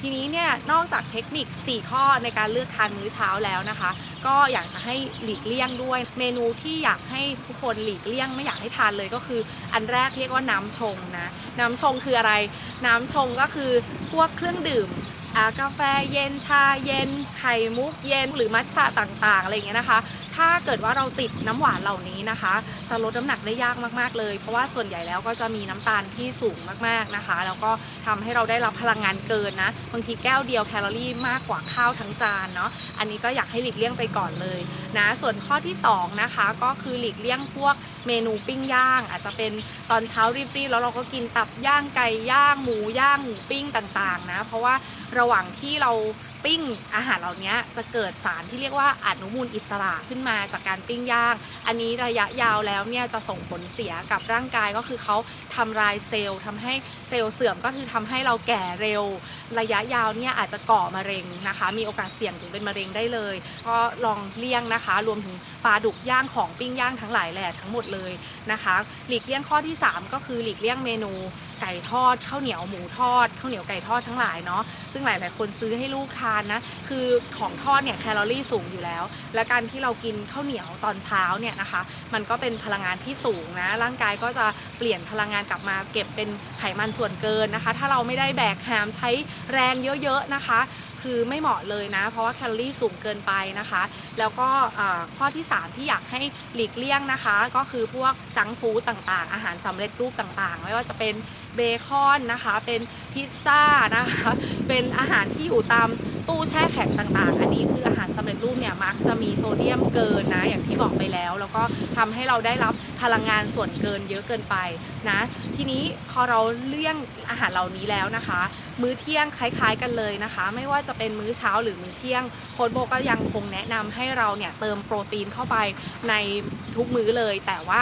ทีนี้เนี่ยนอกจากเทคนิค 4 ข้อในการเลือกทานมื้อเช้าแล้วนะคะ ก็อยากจะให้หลีกเลี่ยงด้วย เมนูที่อยากให้ทุกคนหลีกเลี่ยงไม่อยากให้ทานเลยก็คือ อันแรกเรียกว่าน้ำชงนะ น้ำชงคืออะไร น้ำชงก็คือพวกเครื่องดื่ม กาแฟเย็นชาเย็น ไข่มุกเย็น หรือมัทฉะต่างๆอะไรอย่างเงี้ยนะคะ ถ้าเกิดว่าเราติดน้ำหวานเหล่านี้นะคะ จะลดน้ำหนักได้ยากมากๆเลย เพราะว่าส่วนใหญ่แล้วก็จะมีน้ำตาลที่สูงมากๆนะคะ แล้วก็ทำให้เราได้รับพลังงานเกินนะบางทีแก้วเดียวแคลอรี่มากกว่าข้าวทั้งจานเนาะอันนี้ก็อยากให้หลีกเลี่ยงไปก่อนเลยนะส่วนข้อที่สองนะคะก็คือหลีกเลี่ยงพวกเมนูปิ้งย่าง อาจจะเป็นตอนเช้ารีบๆแล้วเราก็กินตับย่างไก่ย่างหมูย่างหมูปิ้งต่างๆนะเพราะว่าเราะหว่างที่เราปิ้งอาหารเหล่านี้จะเกิดสารที่เรียกว่าอนุมูลอิสระขึ้นมาจากการปิ้งย่าง อันนี้ระยะยาวแล้วเนี่ยจะส่งผลเสียกับร่างกายก็คือเขาทำลายเซลล์ทำให้เซลล์เสื่อมก็คือทำให้เราแก่เร็ว ระยะยาวเนี่ยอาจจะก่อมะเร็งนะคะ มีโอกาสเสี่ยงถึงเป็นมะเร็งได้เลย ก็ลองเลี่ยงนะคะ รวมถึงปลาดุกย่างของปิ้งย่างทั้งหลายแหละทั้งหมดเลยนะคะ หลีกเลี่ยงข้อที่ 3 ก็คือหลีกเลี่ยงเมนูไก่ทอดข้าวเหนียวหมูทอดข้าวเหนียวไก่ทอดทั้งหลายเนาะซึ่งหลาย ๆ คนซื้อให้ลูกทานนะ คือของทอดเนี่ยแคลอรี่สูงอยู่แล้ว และการที่เรากินข้าวเหนียวตอนเช้าเนี่ยนะคะ มันก็เป็นพลังงานที่สูงนะ ร่างกายก็จะเปลี่ยนพลังงานกลับมาเก็บเป็นไขมันส่วนเกินนะคะ ถ้าเราไม่ได้แบกหามใช้แรงเยอะๆนะคะคือไม่เหมาะเลยนะ เพราะว่าแคลอรี่สูงเกินไปนะคะ แล้วก็ข้อที่ 3 ที่อยากให้หลีกเลี่ยงนะคะ ก็คือพวกจังฟู้ดต่างๆ อาหารสำเร็จรูปต่างๆ ไม่ว่าจะเป็นเบคอนนะคะ เป็นพิซซ่านะคะ เป็นอาหารที่อยู่ตามตู้แช่แข็งต่างๆ อันนี้คือ บอกไปแล้ว แล้วก็ทำให้เราได้รับพลังงานส่วนเกินเยอะเกินไปนะทีนี้พอเราเลี่ยงอาหารเหล่านี้แล้วนะคะ มื้อเที่ยงคล้าย ๆ กันเลยนะคะ ไม่ว่าจะเป็นมื้อเช้าหรือมื้อเที่ยงโค้ดโบก็ยังคงแนะนำให้เราเนี่ยเติมโปรตีนเข้าไปในทุกมื้อเลย แต่ว่า